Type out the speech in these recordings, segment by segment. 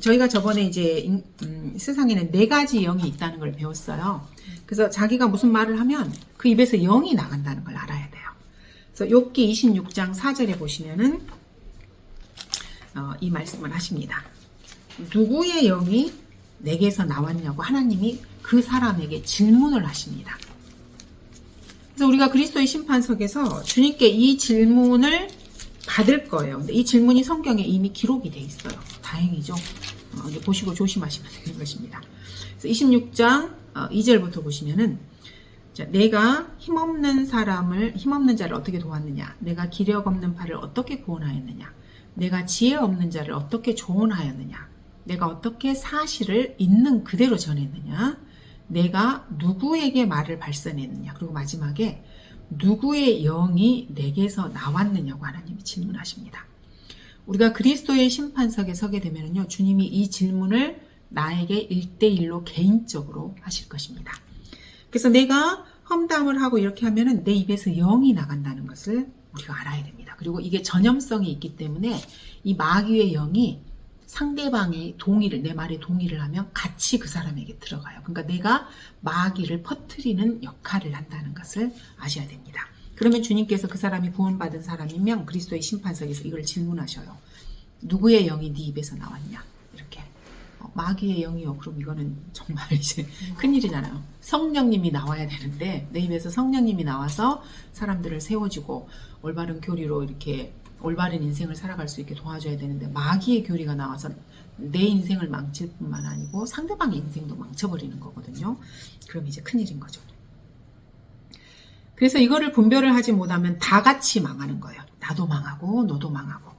저희가 저번에 이제 인- 음, 세상에는 네 가지 영이 있다는 걸 배웠어요. 그래서 자기가 무슨 말을 하면 그 입에서 영이 나간다는 걸 알아야 돼요. 그래서 욥기 26장 4절에 보시면은 어, 이 말씀을 하십니다. 누구의 영이 내게서 나왔냐고 하나님이 그 사람에게 질문을 하십니다. 그래서 우리가 그리스도의 심판석에서 주님께 이 질문을 받을 거예요. 근데 이 질문이 성경에 이미 기록이 돼 있어요. 다행이죠. 어, 이제 보시고 조심하시면 되는 것입니다. 그래서 26장 2절부터 보시면은 자, 내가 힘없는 사람을 힘없는 자를 어떻게 도왔느냐? 내가 기력 없는 팔을 어떻게 구원하였느냐? 내가 지혜 없는 자를 어떻게 조언하였느냐? 내가 어떻게 사실을 있는 그대로 전했느냐? 내가 누구에게 말을 발산했느냐? 그리고 마지막에 누구의 영이 내게서 나왔느냐고 하나님이 질문하십니다. 우리가 그리스도의 심판석에 서게 되면요, 주님이 이 질문을 나에게 1대1로 개인적으로 하실 것입니다. 그래서 내가 험담을 하고 이렇게 하면은 내 입에서 영이 나간다는 것을 우리가 알아야 됩니다. 그리고 이게 전염성이 있기 때문에 이 마귀의 영이 상대방의 동의를 내 말에 동의를 하면 같이 그 사람에게 들어가요. 그러니까 내가 마귀를 퍼뜨리는 역할을 한다는 것을 아셔야 됩니다. 그러면 주님께서 그 사람이 구원받은 사람이면 그리스도의 심판석에서 이걸 질문하셔요. 누구의 영이 네 입에서 나왔냐? 이렇게. 어, 마귀의 영이요. 그럼 이거는 정말 이제 큰일이잖아요. 성령님이 나와야 되는데 내 입에서 성령님이 나와서 사람들을 세워주고 올바른 교리로 이렇게 올바른 인생을 살아갈 수 있게 도와줘야 되는데 마귀의 교리가 나와서 내 인생을 망칠 뿐만 아니고 상대방의 인생도 망쳐버리는 거거든요. 그럼 이제 큰일인 거죠. 그래서 이거를 분별을 하지 못하면 다 같이 망하는 거예요. 나도 망하고 너도 망하고.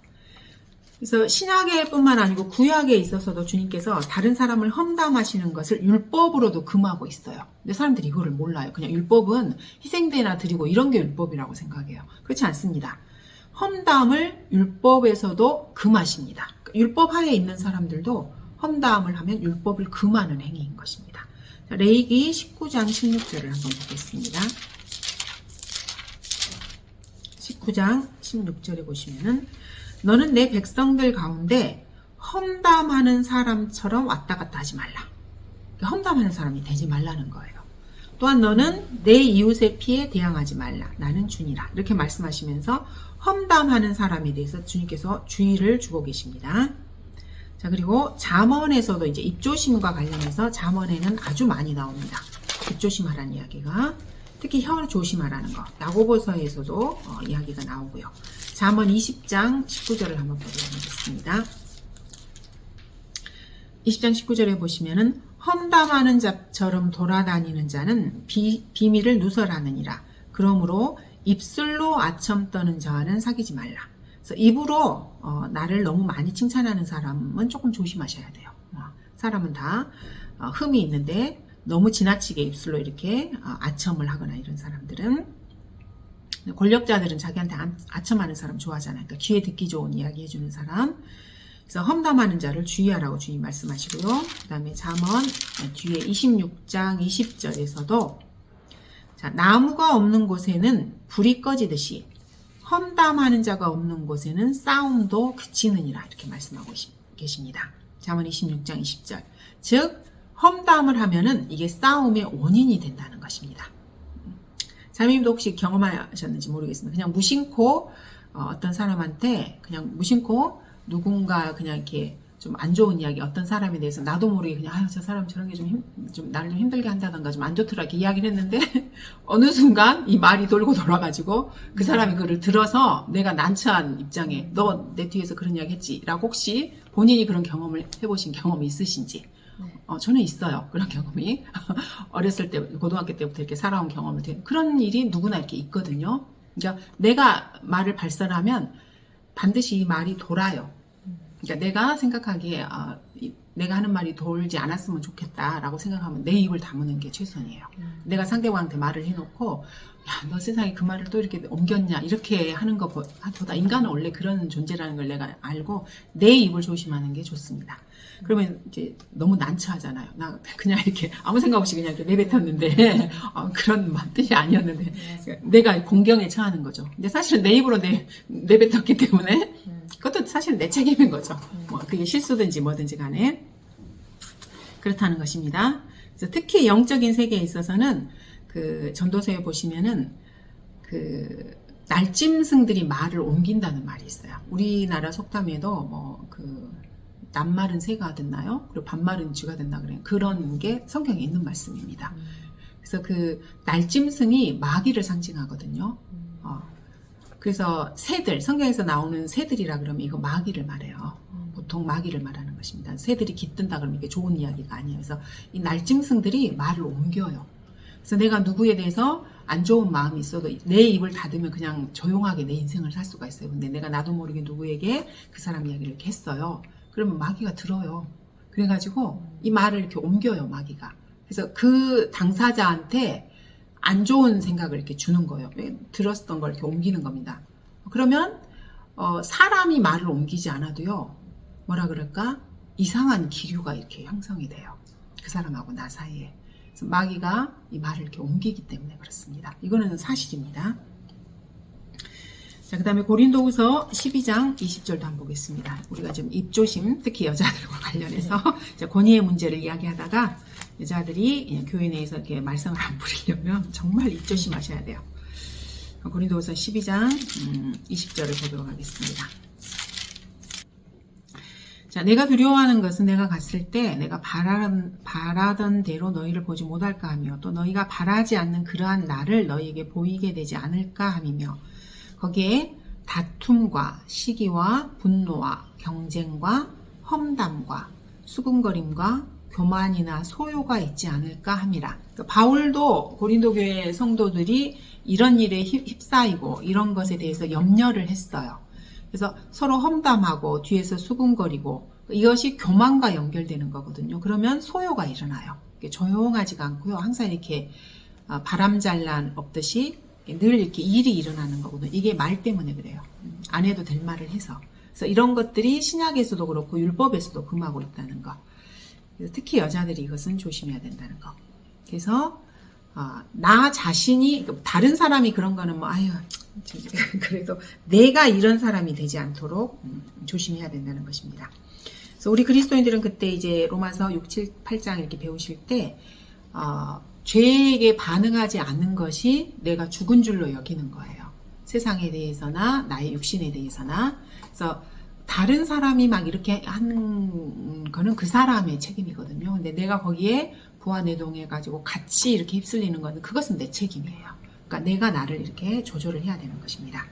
그래서 신약에뿐만 아니고 구약에 있어서도 주님께서 다른 사람을 험담하시는 것을 율법으로도 금하고 있어요. 근데 사람들이 이거를 몰라요. 그냥 율법은 희생대나 드리고 이런 게 율법이라고 생각해요. 그렇지 않습니다. 험담을 율법에서도 금하십니다. 그러니까 율법 하에 있는 사람들도 험담을 하면 율법을 금하는 행위인 것입니다. 자, 레이기 19장 16절을 한번 보겠습니다. 19장 16절에 보시면은 너는 내 백성들 가운데 험담하는 사람처럼 왔다 갔다 하지 말라. 그러니까 험담하는 사람이 되지 말라는 거예요. 또한 너는 내 이웃의 피에 대항하지 말라. 나는 주니라. 이렇게 말씀하시면서 험담하는 사람에 대해서 주님께서 주의를 주고 계십니다. 자, 그리고 잠언에서도 이제 입조심과 관련해서 잠언에는 아주 많이 나옵니다. 입조심하라는 이야기가. 특히 혀 조심하라는 거. 야고보서에서도 어, 이야기가 나오고요. 잠언 20장 19절을 한번 보도록 하겠습니다. 20장 19절에 보시면은 험담하는 자처럼 돌아다니는 자는 비, 비밀을 누설하느니라. 그러므로 입술로 아첨 떠는 자와는 사귀지 말라. 그래서 입으로 어, 나를 너무 많이 칭찬하는 사람은 조금 조심하셔야 돼요. 어, 사람은 다 어, 흠이 있는데 너무 지나치게 입술로 이렇게 어, 아첨을 하거나 이런 사람들은 권력자들은 자기한테 아- 아첨하는 사람 좋아하잖아요. 그러니까 귀에 듣기 좋은 이야기 해주는 사람. 그래서 험담하는 자를 주의하라고 주님 말씀하시고요. 그 다음에 잠언 뒤에 26장 20절에서도 자, 나무가 없는 곳에는 불이 꺼지듯이 험담하는 자가 없는 곳에는 싸움도 그치느니라 이렇게 말씀하고 계십니다. 잠언 26장 20절. 즉 험담을 하면은 이게 싸움의 원인이 된다는 것입니다. 자매님도 혹시 경험하셨는지 모르겠습니다. 그냥 무심코 어, 떤 사람한테 그냥 무심코 누군가 그냥 이렇게 좀 안 좋은 이야기 어떤 사람에 대해서 나도 모르게 그냥 아유 저 사람 저런 게좀 힘, 좀 나를 좀 힘들게 한다던가 좀 안 좋더라 이렇게 이야기를 했는데 어느 순간 이 말이 돌고 돌아가지고 그 사람이 그를 들어서 내가 난처한 입장에 너 내 뒤에서 그런 이야기 했지라고 혹시 본인이 그런 경험을 해보신 경험이 있으신지 어, 저는 있어요. 그런 경험이. 어렸을 때, 고등학교 때부터 이렇게 살아온 경험을, 되- 그런 일이 누구나 이렇게 있거든요. 그러니까 내가 말을 발설하면 반드시 이 말이 돌아요. 그러니까 내가 생각하기에, 아, 이- 내가 하는 말이 돌지 않았으면 좋겠다라고 생각하면 내 입을 다무는 게 최선이에요. 내가 상대방한테 말을 해놓고, 야, 너 세상에 그 말을 또 이렇게 옮겼냐, 이렇게 하는 것보다 인간은 원래 그런 존재라는 걸 내가 알고 내 입을 조심하는 게 좋습니다. 그러면 이제 너무 난처하잖아요. 나 그냥 이렇게 아무 생각 없이 그냥 이렇게 내뱉었는데 어, 그런 뜻이 아니었는데 내가 공경에 처하는 거죠. 근데 사실은 내 입으로 내, 내뱉었기 때문에 그것도 사실 내 책임인 거죠. 뭐 그게 실수든지 뭐든지 간에 그렇다는 것입니다. 그래서 특히 영적인 세계에 있어서는 그 전도서에 보시면은 그 날짐승들이 말을 옮긴다는 말이 있어요. 우리나라 속담에도 뭐그 낱말은 새가 됐나요? 그리고 반말은 쥐가 된다 그래요. 그런 게 성경에 있는 말씀입니다. 그래서 그 날짐승이 마귀를 상징하거든요. 어. 그래서 새들 성경에서 나오는 새들이라 그러면 이거 마귀를 말해요. 보통 마귀를 말하는 것입니다. 새들이 깃든다 그러면 이게 좋은 이야기가 아니에요. 그래서 이 날짐승들이 말을 옮겨요. 그래서 내가 누구에 대해서 안 좋은 마음이 있어도 내 입을 닫으면 그냥 조용하게 내 인생을 살 수가 있어요. 근데 내가 나도 모르게 누구에게 그 사람 이야기를 했어요. 그러면 마귀가 들어요. 그래가지고 이 말을 이렇게 옮겨요, 마귀가. 그래서 그 당사자한테 안 좋은 생각을 이렇게 주는 거예요. 들었던 걸 이렇게 옮기는 겁니다. 그러면 어, 사람이 말을 옮기지 않아도요, 뭐라 그럴까? 이상한 기류가 이렇게 형성이 돼요. 그 사람하고 나 사이에. 그래서 마귀가 이 말을 이렇게 옮기기 때문에 그렇습니다. 이거는 사실입니다. 자, 그 다음에 고린도후서 12장 20절도 한번 보겠습니다. 우리가 지금 입조심, 특히 여자들과 관련해서 이제 권위의 문제를 이야기하다가 여자들이 교회 내에서 이렇게 말썽을 안 부리려면 정말 입조심하셔야 돼요. 고린도후서 12장 20절을 보도록 하겠습니다. 자, 내가 두려워하는 것은 내가 갔을 때 내가 바라던, 바라던 대로 너희를 보지 못할까 하며 또 너희가 바라지 않는 그러한 나를 너희에게 보이게 되지 않을까 함이며 거기에 다툼과 시기와 분노와 경쟁과 험담과 수군거림과 교만이나 소요가 있지 않을까 함이라. 그러니까 바울도 고린도 교회 성도들이 이런 일에 휩싸이고 이런 것에 대해서 염려를 했어요. 그래서 서로 험담하고 뒤에서 수군거리고 이것이 교만과 연결되는 거거든요. 그러면 소요가 일어나요. 조용하지가 않고요. 항상 이렇게 바람 잘난 없듯이 늘 이렇게 일이 일어나는 거거든요. 이게 말 때문에 그래요. 안 해도 될 말을 해서. 그래서 이런 것들이 신약에서도 그렇고 율법에서도 금하고 있다는 거. 특히 여자들이 이것은 조심해야 된다는 거. 그래서 어, 나 자신이 다른 사람이 그런 거는 뭐 아유 그래도 내가 이런 사람이 되지 않도록 음, 조심해야 된다는 것입니다. 그래서 우리 그리스도인들은 그때 이제 로마서 6, 7, 8장 이렇게 배우실 때 어, 죄에게 반응하지 않는 것이 내가 죽은 줄로 여기는 거예요. 세상에 대해서나 나의 육신에 대해서나 그래서 다른 사람이 막 이렇게 하는 거는 그 사람의 책임이거든요. 근데 내가 거기에 부하내동해 가지고 같이 이렇게 휩쓸리는 것은 그것은 내 책임이에요. 그러니까 내가 나를 이렇게 조절을 해야 되는 것입니다.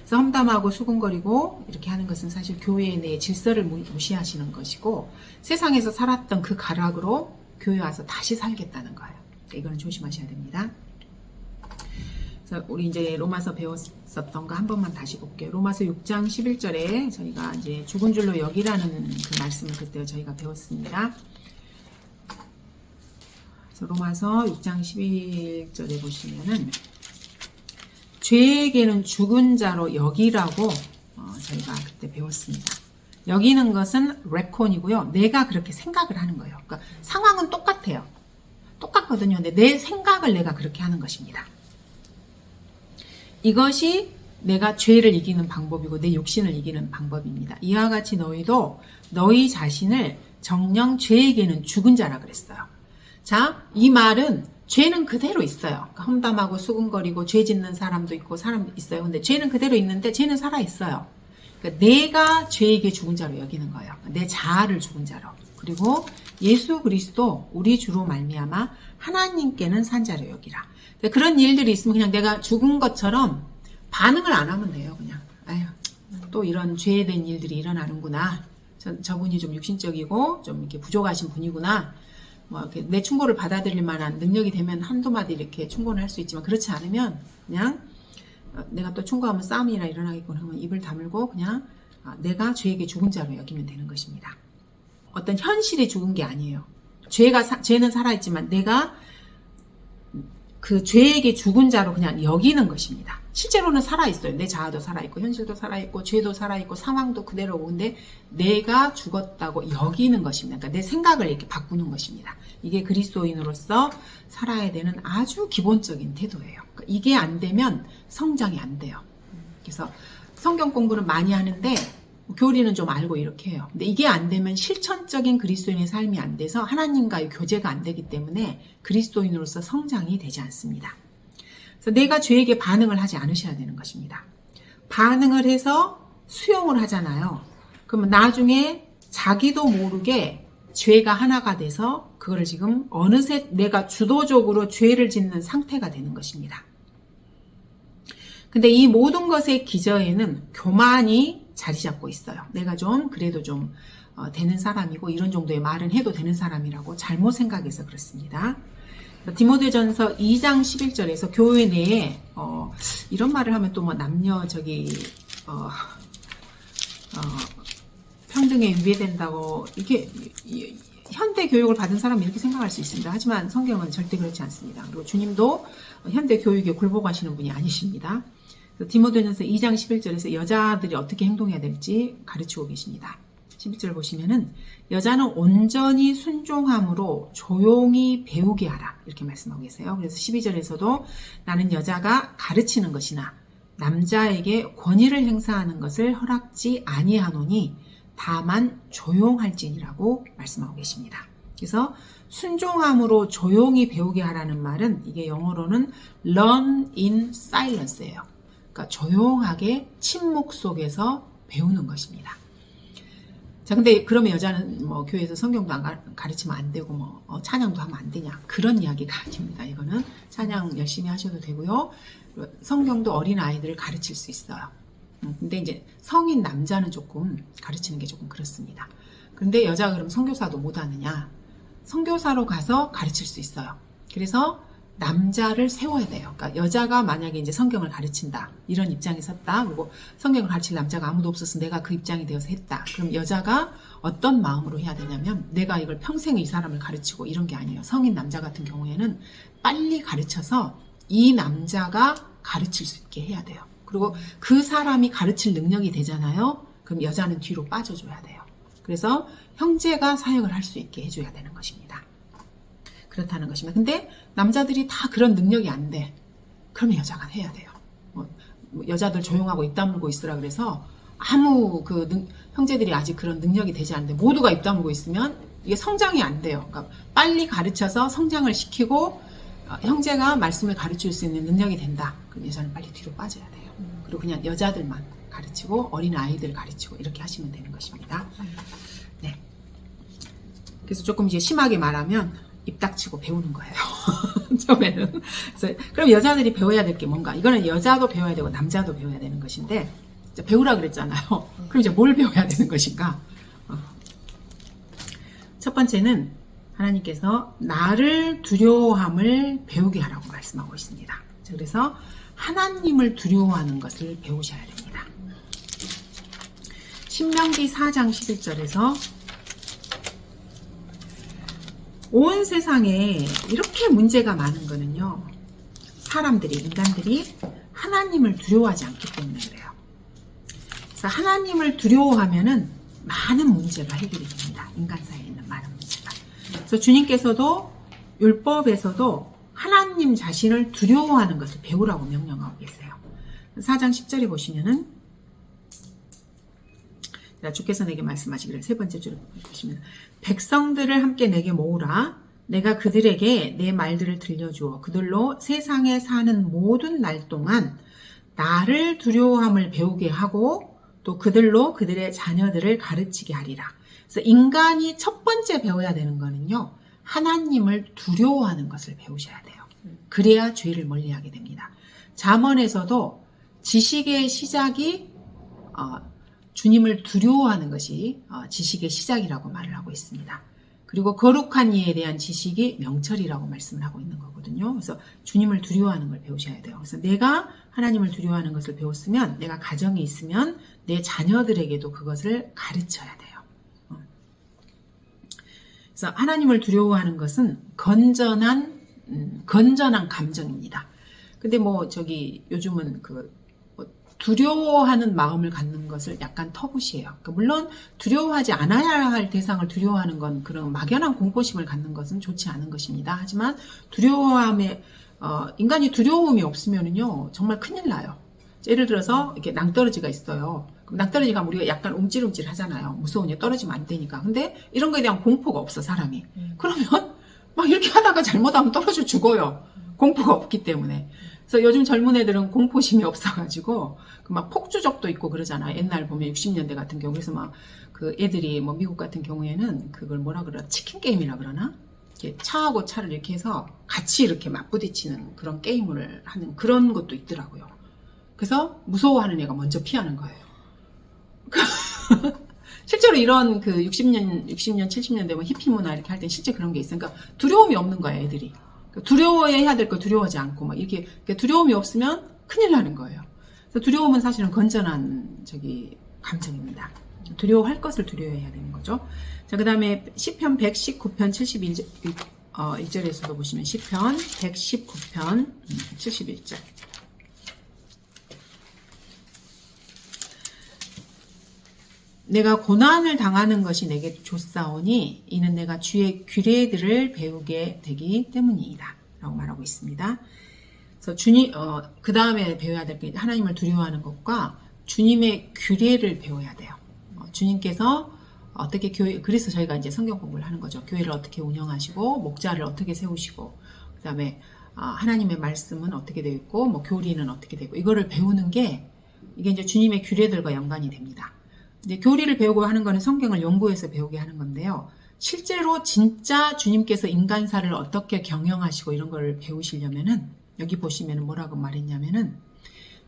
그래서 험담하고 수군거리고 이렇게 하는 것은 사실 교회 내 질서를 무시하시는 것이고 세상에서 살았던 그 가락으로 교회 와서 다시 살겠다는 거예요. 그러니까 이거는 조심하셔야 됩니다. 그래서 우리 이제 로마서 배웠었던 거 한 번만 다시 볼게요. 로마서 6장 11절에 저희가 이제 죽은 줄로 여기라는 그 말씀을 그때 저희가 배웠습니다. 그래서 로마서 6장 11절에 보시면은 죄에게는 죽은 자로 여기라고 어, 저희가 그때 배웠습니다. 여기는 것은 레콘이고요. 내가 그렇게 생각을 하는 거예요. 그러니까 상황은 똑같아요. 똑같거든요. 근데 내 생각을 내가 그렇게 하는 것입니다. 이것이 내가 죄를 이기는 방법이고 내 욕심을 이기는 방법입니다. 이와 같이 너희도 너희 자신을 정령 죄에게는 죽은 자라 그랬어요. 자, 이 말은 죄는 그대로 있어요. 그러니까 험담하고 수근거리고 죄 짓는 사람도 있고 사람 있어요. 근데 죄는 그대로 있는데 죄는 살아 있어요. 그러니까 내가 죄에게 죽은 자로 여기는 거예요. 내 자아를 죽은 자로. 그리고 예수 그리스도 우리 주로 말미암아 하나님께는 산 자로 여기라. 그런 일들이 있으면 그냥 내가 죽은 것처럼 반응을 안 하면 돼요. 그냥 아유 또 이런 죄된 일들이 일어나는구나. 저, 저분이 좀 육신적이고 좀 이렇게 부족하신 분이구나. 뭐 이렇게 내 충고를 받아들일 만한 능력이 되면 한두 마디 이렇게 충고를 할 수 있지만 그렇지 않으면 그냥 어, 내가 또 충고하면 싸움이나 일어나겠구나 하면 입을 다물고 그냥 아, 내가 죄에게 죽은 자로 여기면 되는 것입니다. 어떤 현실이 죽은 게 아니에요. 죄가 사, 죄는 살아있지만 내가 그 죄에게 죽은 자로 그냥 여기는 것입니다. 실제로는 살아있어요. 내 자아도 살아있고, 현실도 살아있고, 죄도 살아있고, 상황도 그대로고, 근데 내가 죽었다고 여기는 것입니다. 그러니까 내 생각을 이렇게 바꾸는 것입니다. 이게 그리스도인으로서 살아야 되는 아주 기본적인 태도예요. 그러니까 이게 안 되면 성장이 안 돼요. 그래서 성경 공부는 많이 하는데, 교리는 좀 알고 이렇게 해요. 근데 이게 안 되면 실천적인 그리스도인의 삶이 안 돼서 하나님과의 교제가 안 되기 때문에 그리스도인으로서 성장이 되지 않습니다. 그래서 내가 죄에게 반응을 하지 않으셔야 되는 것입니다. 반응을 해서 수용을 하잖아요. 그러면 나중에 자기도 모르게 죄가 하나가 돼서 그거를 지금 어느새 내가 주도적으로 죄를 짓는 상태가 되는 것입니다. 근데 이 모든 것의 기저에는 교만이 자리 잡고 있어요. 내가 좀 그래도 좀 어, 되는 사람이고 이런 정도의 말은 해도 되는 사람이라고 잘못 생각해서 그렇습니다. 디모데전서 2장 11절에서 교회 내에 어, 이런 말을 하면 또 뭐 남녀 저기 어, 어, 평등에 위배된다고 이게 이- 현대 교육을 받은 사람이 이렇게 생각할 수 있습니다. 하지만 성경은 절대 그렇지 않습니다. 그리고 주님도 현대 교육에 굴복하시는 분이 아니십니다. 디모데전서 2장 11절에서 여자들이 어떻게 행동해야 될지 가르치고 계십니다. 11절 보시면은 여자는 온전히 순종함으로 조용히 배우게 하라 이렇게 말씀하고 계세요. 그래서 12절에서도 나는 여자가 가르치는 것이나 남자에게 권위를 행사하는 것을 허락지 아니하노니 다만 조용할지니라고 말씀하고 계십니다. 그래서 순종함으로 조용히 배우게 하라는 말은 이게 영어로는 learn in silence예요. 그러니까 조용하게 침묵 속에서 배우는 것입니다. 자, 근데 그러면 여자는 뭐 교회에서 성경도 안 가- 가르치면 안 되고 뭐 어, 찬양도 하면 안 되냐? 그런 이야기가 아닙니다. 이거는 찬양 열심히 하셔도 되고요. 성경도 어린 아이들을 가르칠 수 있어요. 음, 근데 이제 성인 남자는 조금 가르치는 게 조금 그렇습니다. 근데 여자가 그럼 선교사도 못 하느냐? 선교사로 가서 가르칠 수 있어요. 그래서 남자를 세워야 돼요. 그러니까 여자가 만약에 이제 성경을 가르친다. 이런 입장에 섰다. 그리고 성경을 가르칠 남자가 아무도 없어서 내가 그 입장이 되어서 했다. 그럼 여자가 어떤 마음으로 해야 되냐면 내가 이걸 평생 이 사람을 가르치고 이런 게 아니에요. 성인 남자 같은 경우에는 빨리 가르쳐서 이 남자가 가르칠 수 있게 해야 돼요. 그리고 그 사람이 가르칠 능력이 되잖아요. 그럼 여자는 뒤로 빠져줘야 돼요. 그래서 형제가 사역을 할 수 있게 해줘야 되는 것입니다. 그렇다는 것입니다. 근데 남자들이 다 그런 능력이 안 돼. 그러면 여자가 해야 돼요. 뭐, 뭐 여자들 조용하고 입 다물고 있으라 그래서 아무 그 능- 형제들이 아직 그런 능력이 되지 않는데 모두가 입 다물고 있으면 이게 성장이 안 돼요. 그러니까 빨리 가르쳐서 성장을 시키고 어, 형제가 말씀을 가르칠 수 있는 능력이 된다. 그럼 여자는 빨리 뒤로 빠져야 돼요. 그리고 그냥 여자들만 가르치고 어린 아이들 가르치고 이렇게 하시면 되는 것입니다. 네. 그래서 조금 이제 심하게 말하면 입 닥치고 배우는 거예요. 처음에는. 그럼 여자들이 배워야 될 게 뭔가? 이거는 여자도 배워야 되고 남자도 배워야 되는 것인데 배우라 그랬잖아요. 그럼 이제 뭘 배워야 되는 것인가? 어. 첫 번째는 하나님께서 나를 두려워함을 배우게 하라고 말씀하고 있습니다. 자, 그래서 하나님을 두려워하는 것을 배우셔야 됩니다. 신명기 4장 11절에서 온 세상에 이렇게 문제가 많은 거는요. 사람들이, 인간들이 하나님을 두려워하지 않기 때문에 그래요. 그래서 하나님을 두려워하면은 많은 문제가 해결이 됩니다. 인간 사이에 있는 많은 문제가. 그래서 주님께서도 율법에서도 하나님 자신을 두려워하는 것을 배우라고 명령하고 계세요. 4장 10절에 보시면은 자, 주께서 내게 말씀하시기를 세 번째 줄을 보시면 백성들을 함께 내게 모으라 내가 그들에게 내 말들을 들려주어 그들로 세상에 사는 모든 날 동안 나를 두려워함을 배우게 하고 또 그들로 그들의 자녀들을 가르치게 하리라. 그래서 인간이 첫 번째 배워야 되는 거는요. 하나님을 두려워하는 것을 배우셔야 돼요. 그래야 죄를 멀리하게 됩니다. 잠언에서도 지식의 시작이 어, 주님을 두려워하는 것이 어, 지식의 시작이라고 말을 하고 있습니다. 그리고 거룩한 이에 대한 지식이 명철이라고 말씀을 하고 있는 거거든요. 그래서 주님을 두려워하는 걸 배우셔야 돼요. 그래서 내가 하나님을 두려워하는 것을 배웠으면 내가 가정에 있으면 내 자녀들에게도 그것을 가르쳐야 돼요. 어. 그래서 하나님을 두려워하는 것은 건전한 음, 건전한 감정입니다. 근데 뭐 저기 요즘은 그뭐 두려워하는 마음을 갖는 것을 약간 터부시해요. 그러니까 물론 두려워하지 않아야 할 대상을 두려워하는 건 그런 막연한 공포심을 갖는 것은 좋지 않은 것입니다. 하지만 두려워함에 어, 인간이 두려움이 없으면은요 정말 큰일 나요. 예를 들어서 이렇게 낭떠러지가 있어요. 그럼 낭떠러지 가면 우리가 약간 움찔움찔 하잖아요. 무서우니 떨어지면 안 되니까. 근데 이런 거에 대한 공포가 없어, 사람이. 음. 그러면 막 이렇게 하다가 잘못하면 떨어져 죽어요. 공포가 없기 때문에. 그래서 요즘 젊은 애들은 공포심이 없어가지고 그 막 폭주적도 있고 그러잖아요. 옛날 보면 60년대 같은 경우 그래서 막 그 애들이 뭐 미국 같은 경우에는 그걸 뭐라 그러나 치킨 게임이라 그러나 이렇게 차하고 차를 이렇게 해서 같이 이렇게 맞부딪히는 그런 게임을 하는 그런 것도 있더라고요. 그래서 무서워하는 애가 먼저 피하는 거예요. 실제로 이런 그 60년, 60년, 70년대 뭐 히피 문화 이렇게 할 때 실제 그런 게 있으니까 두려움이 없는 거예요, 애들이. 그러니까 두려워해야 될 걸 두려워하지 않고 막 이렇게 두려움이 없으면 큰일 나는 거예요. 두려움은 사실은 건전한 저기 감정입니다. 두려워할 것을 두려워해야 되는 거죠. 자, 그 다음에 시편 119편 71절, 어, 1절에서도 보시면 시편 119편 71절. 내가 고난을 당하는 것이 내게 좋사오니 이는 내가 주의 규례들을 배우게 되기 때문이다. 라고 말하고 있습니다. 그래서 주님, 어, 그 다음에 배워야 될 게 하나님을 두려워하는 것과 주님의 규례를 배워야 돼요. 어, 주님께서 어떻게 교회, 그래서 저희가 이제 성경 공부를 하는 거죠. 교회를 어떻게 운영하시고, 목자를 어떻게 세우시고, 그 다음에 아, 하나님의 말씀은 어떻게 되어 있고, 뭐 교리는 어떻게 되고, 이거를 배우는 게 이게 이제 주님의 규례들과 연관이 됩니다. 이제 교리를 배우고 하는 거는 성경을 연구해서 배우게 하는 건데요. 실제로 진짜 주님께서 인간사를 어떻게 경영하시고 이런 걸 배우시려면은 여기 보시면 뭐라고 말했냐면은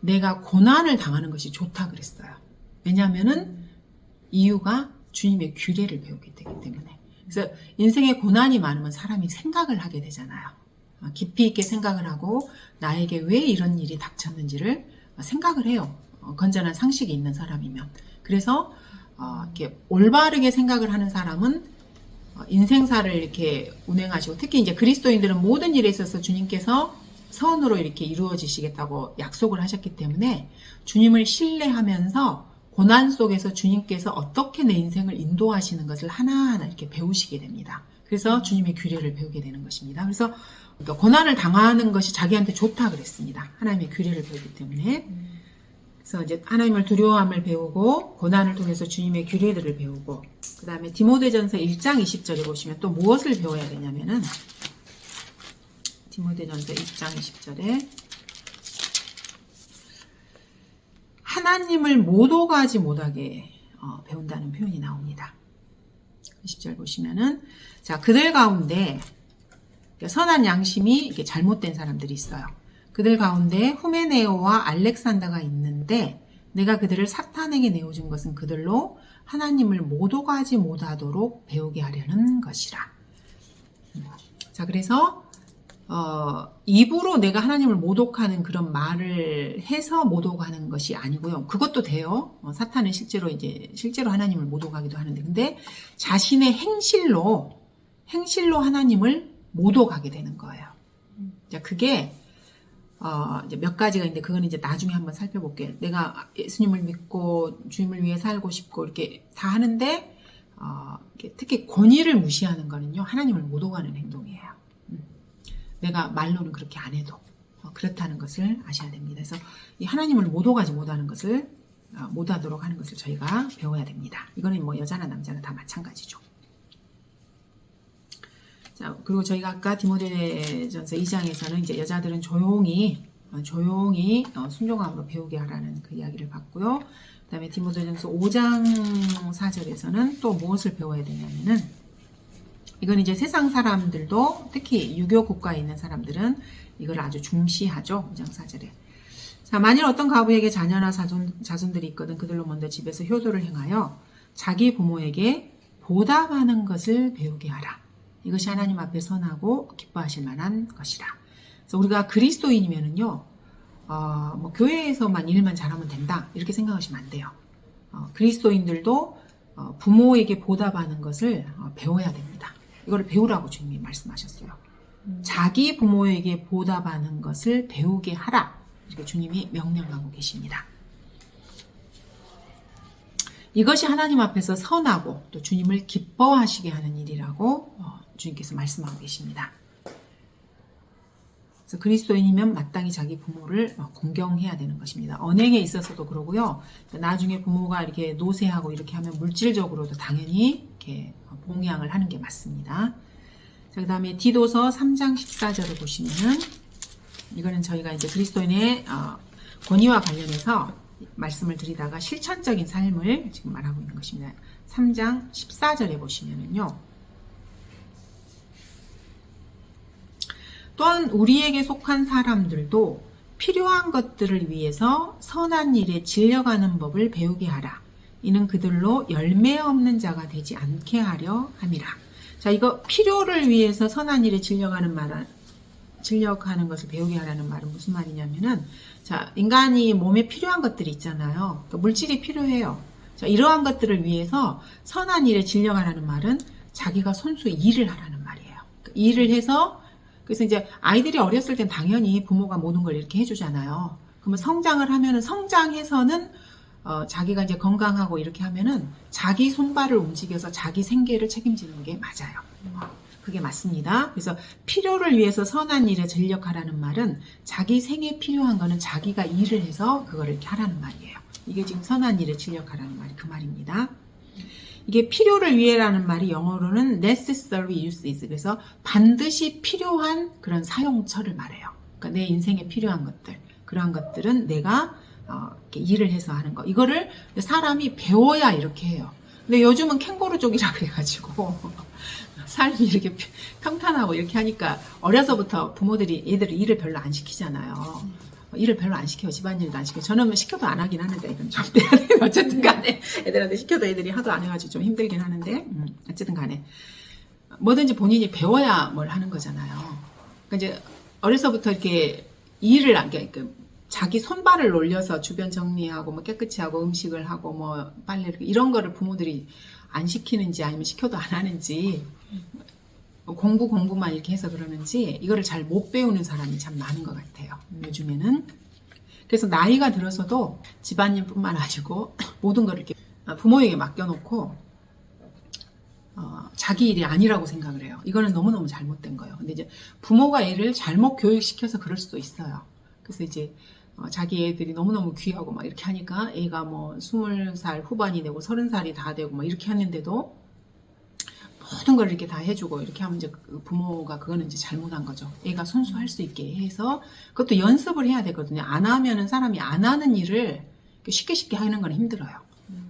내가 고난을 당하는 것이 좋다 그랬어요. 왜냐하면은 이유가 주님의 규례를 배우게 되기 때문에. 그래서 인생에 고난이 많으면 사람이 생각을 하게 되잖아요. 어, 깊이 있게 생각을 하고 나에게 왜 이런 일이 닥쳤는지를 생각을 해요. 어, 건전한 상식이 있는 사람이면. 그래서 어, 이렇게 올바르게 생각을 하는 사람은 어, 인생사를 이렇게 운행하시고 특히 이제 그리스도인들은 모든 일에 있어서 주님께서 선으로 이렇게 이루어지시겠다고 약속을 하셨기 때문에 주님을 신뢰하면서 고난 속에서 주님께서 어떻게 내 인생을 인도하시는 것을 하나하나 이렇게 배우시게 됩니다. 그래서 주님의 규례를 배우게 되는 것입니다. 그래서 그러니까 고난을 당하는 것이 자기한테 좋다 그랬습니다. 하나님의 규례를 배우기 때문에. 그래서 이제 하나님을 두려워함을 배우고 고난을 통해서 주님의 규례들을 배우고 그 다음에 디모데전서 1장 20절에 보시면 또 무엇을 배워야 되냐면은 디모데전서 1장 20절에 하나님을 못 오가지 못하게 어, 배운다는 표현이 나옵니다. 20절 보시면은 자 그들 가운데 선한 양심이 이렇게 잘못된 사람들이 있어요. 그들 가운데 후메네오와 알렉산더가 있는데 내가 그들을 사탄에게 내어준 것은 그들로 하나님을 못 오가지 못하도록 배우게 하려는 것이라. 자 그래서 어, 입으로 내가 하나님을 모독하는 그런 말을 해서 모독하는 것이 아니고요. 그것도 돼요. 어, 사탄은 실제로 이제 실제로 하나님을 모독하기도 하는데, 근데 자신의 행실로 행실로 하나님을 모독하게 되는 거예요. 자, 그게 어, 몇 가지가 있는데 그건 이제 나중에 한번 살펴볼게요. 내가 예수님을 믿고 주님을 위해 살고 싶고 이렇게 다 하는데 어, 특히 권위를 무시하는 거는요 하나님을 모독하는 행동이에요. 음. 내가 말로는 그렇게 안 해도 어, 그렇다는 것을 아셔야 됩니다. 그래서 이 하나님을 모독하지 못하는 것을 어, 못하도록 하는 것을 저희가 배워야 됩니다. 이거는 뭐 여자나 남자나 다 마찬가지죠. 자, 그리고 저희가 아까 디모데전서 2장에서는 이제 여자들은 조용히 어, 조용히 어, 순종함으로 배우게 하라는 그 이야기를 봤고요. 그 다음에 디모데전서 5장 4절에서는 또 무엇을 배워야 되냐면은 이건 이제 세상 사람들도 특히 유교 국가에 있는 사람들은 이걸 아주 중시하죠. 5장 4절에. 자, 만일 어떤 가부에게 자녀나 자손, 자손들이 있거든 그들로 먼저 집에서 효도를 행하여 자기 부모에게 보답하는 것을 배우게 하라. 이것이 하나님 앞에 선하고 기뻐하실 만한 것이라. 그래서 우리가 그리스도인이면은요, 어, 뭐 교회에서만 일만 잘하면 된다 이렇게 생각하시면 안 돼요. 어, 그리스도인들도 어, 부모에게 보답하는 것을 어, 배워야 됩니다. 이거를 배우라고 주님이 말씀하셨어요. 자기 부모에게 보답하는 것을 배우게 하라. 이렇게 주님이 명령하고 계십니다. 이것이 하나님 앞에서 선하고 또 주님을 기뻐하시게 하는 일이라고 어, 주님께서 말씀하고 계십니다. 그래서 그리스도인이면 마땅히 자기 부모를 어, 공경해야 되는 것입니다. 언행에 있어서도 그러고요. 나중에 부모가 이렇게 노쇠하고 이렇게 하면 물질적으로도 당연히 이렇게 봉양을 하는 게 맞습니다. 자, 그 다음에 디도서 3장 14절을 보시면은 이거는 저희가 이제 그리스도인의 어, 권위와 관련해서 말씀을 드리다가 실천적인 삶을 지금 말하고 있는 것입니다. 3장 14절에 보시면은요. 또한 우리에게 속한 사람들도 필요한 것들을 위해서 선한 일에 질려가는 법을 배우게 하라. 이는 그들로 열매 없는 자가 되지 않게 하려 함이라. 자, 이거 필요를 위해서 선한 일에 질려가는 말은 진력하는 것을 배우게 하라는 말은 무슨 말이냐면은 자 인간이 몸에 필요한 것들이 있잖아요. 그러니까 물질이 필요해요. 자 이러한 것들을 위해서 선한 일에 진력하라는 말은 자기가 손수 일을 하라는 말이에요. 그러니까 일을 해서 그래서 이제 아이들이 어렸을 땐 당연히 부모가 모든 걸 이렇게 해주잖아요. 그러면 성장을 하면은 성장해서는 어, 자기가 이제 건강하고 이렇게 하면은 자기 손발을 움직여서 자기 생계를 책임지는 게 맞아요. 어, 그게 맞습니다. 그래서 필요를 위해서 선한 일에 전력하라는 말은 자기 생에 필요한 거는 자기가 일을 해서 그거를 이렇게 하라는 말이에요. 이게 지금 선한 일에 진력하라는 말이 그 말입니다. 이게 필요를 위해라는 말이 영어로는 necessary uses. 그래서 반드시 필요한 그런 사용처를 말해요. 그러니까 내 인생에 필요한 것들. 그러한 것들은 내가 어, 일을 해서 하는 거. 이거를 사람이 배워야 이렇게 해요. 근데 요즘은 캥거루 쪽이라 그래가지고 삶이 이렇게 평탄하고 이렇게 하니까 어려서부터 부모들이 얘들을 일을 별로 안 시키잖아요. 일을 별로 안 시켜요. 집안일도 안 시켜요. 저는 뭐 시켜도 안 하긴 하는데, 이건 좀. 어쨌든 간에. 애들한테 시켜도 애들이 하도 안 해가지고 좀 힘들긴 하는데, 음, 어쨌든 간에. 뭐든지 본인이 배워야 뭘 하는 거잖아요. 그러니까 이제 어려서부터 이렇게 일을 안, 그러니까 자기 손발을 놀려서 주변 정리하고 뭐 깨끗이 하고 음식을 하고 뭐 빨래 이런 거를 부모들이 안 시키는지 아니면 시켜도 안 하는지 공부 공부만 이렇게 해서 그러는지 이거를 잘 못 배우는 사람이 참 많은 것 같아요. 요즘에는. 그래서 나이가 들어서도 집안일뿐만 아니고 모든 걸 이렇게 부모에게 맡겨놓고 어, 자기 일이 아니라고 생각을 해요. 이거는 너무너무 잘못된 거예요. 근데 이제 부모가 애를 잘못 교육시켜서 그럴 수도 있어요. 그래서 이제 어, 자기 애들이 너무너무 귀하고 막 이렇게 하니까 애가 뭐 20살 후반이 되고 30살이 다 되고 막 이렇게 하는데도 모든 걸 이렇게 다 해주고 이렇게 하면 이제 그 부모가 그거는 이제 잘못한 거죠. 애가 손수할 수 있게 해서 그것도 연습을 해야 되거든요. 안 하면은 사람이 안 하는 일을 쉽게 쉽게 하는 건 힘들어요.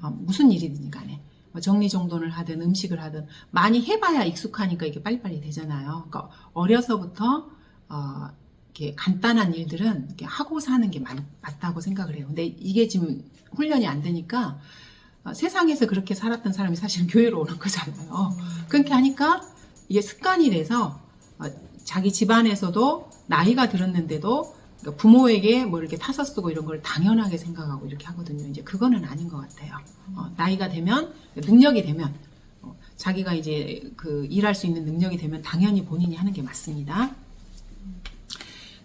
어, 무슨 일이든 간에. 뭐 정리정돈을 하든 음식을 하든 많이 해봐야 익숙하니까 이게 빨리빨리 되잖아요. 그러니까 어려서부터 어, 이렇게 간단한 일들은 이렇게 하고 사는 게 맞, 맞다고 생각을 해요. 근데 이게 지금 훈련이 안 되니까 어, 세상에서 그렇게 살았던 사람이 사실은 교회로 오는 거잖아요. 그렇게 하니까 이게 습관이 돼서 어, 자기 집안에서도 나이가 들었는데도 그러니까 부모에게 뭐 이렇게 타서 쓰고 이런 걸 당연하게 생각하고 이렇게 하거든요. 이제 그거는 아닌 것 같아요. 어, 나이가 되면 능력이 되면 어, 자기가 이제 그 일할 수 있는 능력이 되면 당연히 본인이 하는 게 맞습니다.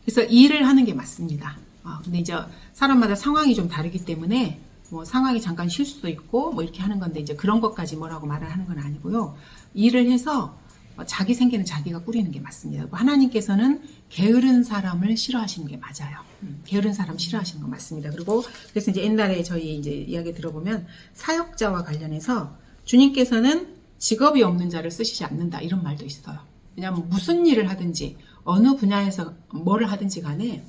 그래서 일을 하는 게 맞습니다. 아, 근데 이제 사람마다 상황이 좀 다르기 때문에 뭐 상황이 잠깐 쉴 수도 있고 뭐 이렇게 하는 건데 이제 그런 것까지 뭐라고 말을 하는 건 아니고요. 일을 해서 자기 생계는 자기가 꾸리는 게 맞습니다. 하나님께서는 게으른 사람을 싫어하시는 게 맞아요. 음, 게으른 사람 싫어하시는 거 맞습니다. 그리고 그래서 이제 옛날에 저희 이제 이야기 들어보면 사역자와 관련해서 주님께서는 직업이 없는 자를 쓰시지 않는다 이런 말도 있어요. 왜냐하면 무슨 일을 하든지 어느 분야에서 뭐를 하든지 간에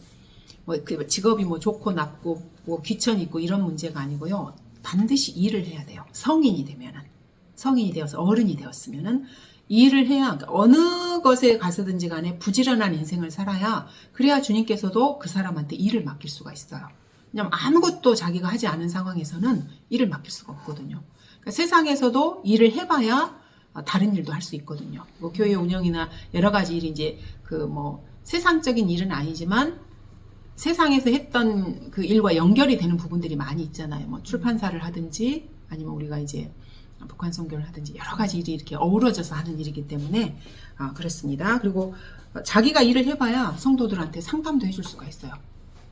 뭐그 직업이 뭐 좋고 나쁘고 뭐 귀천이 있고 이런 문제가 아니고요. 반드시 일을 해야 돼요. 성인이 되면은 성인이 되어서 어른이 되었으면은 일을 해야 그러니까 어느 것에 가서든지 간에 부지런한 인생을 살아야 그래야 주님께서도 그 사람한테 일을 맡길 수가 있어요. 왜냐면 아무것도 자기가 하지 않은 상황에서는 일을 맡길 수가 없거든요. 그러니까 세상에서도 일을 해봐야 다른 일도 할 수 있거든요. 뭐 교회 운영이나 여러 가지 일이 이제 그 뭐 세상적인 일은 아니지만 세상에서 했던 그 일과 연결이 되는 부분들이 많이 있잖아요. 뭐 출판사를 하든지 아니면 우리가 이제 북한 선교를 하든지 여러 가지 일이 이렇게 어우러져서 하는 일이기 때문에 아, 그렇습니다. 그리고 자기가 일을 해봐야 성도들한테 상담도 해줄 수가 있어요.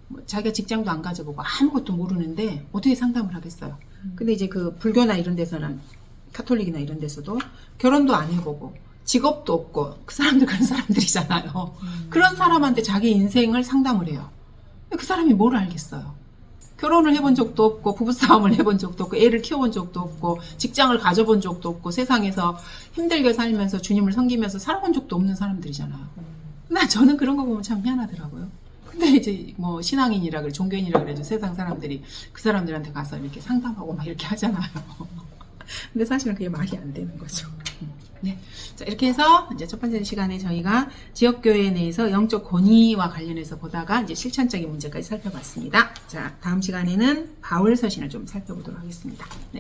뭐 자기가 직장도 안 가져보고 아무것도 모르는데 어떻게 상담을 하겠어요. 근데 이제 그 불교나 이런 데서는 카톨릭이나 이런 데서도 결혼도 안 해보고 직업도 없고 그 사람들 그런 사람들이잖아요. 음. 그런 사람한테 자기 인생을 상담을 해요. 그 사람이 뭘 알겠어요? 결혼을 해본 적도 없고 부부싸움을 해본 적도 없고 애를 키워본 적도 없고 직장을 가져본 적도 없고 세상에서 힘들게 살면서 주님을 섬기면서 살아본 적도 없는 사람들이잖아요. 나 저는 그런 거 보면 참 미안하더라고요. 근데 이제 뭐 신앙인이라 그래 종교인이라 그래도 세상 사람들이 그 사람들한테 가서 이렇게 상담하고 막 이렇게 하잖아요. 근데 사실은 그게 말이 안 되는 거죠. 네. 자, 이렇게 해서 이제 첫 번째 시간에 저희가 지역교회 내에서 영적 권위와 관련해서 보다가 이제 실천적인 문제까지 살펴봤습니다. 자, 다음 시간에는 바울 서신을 좀 살펴보도록 하겠습니다. 네.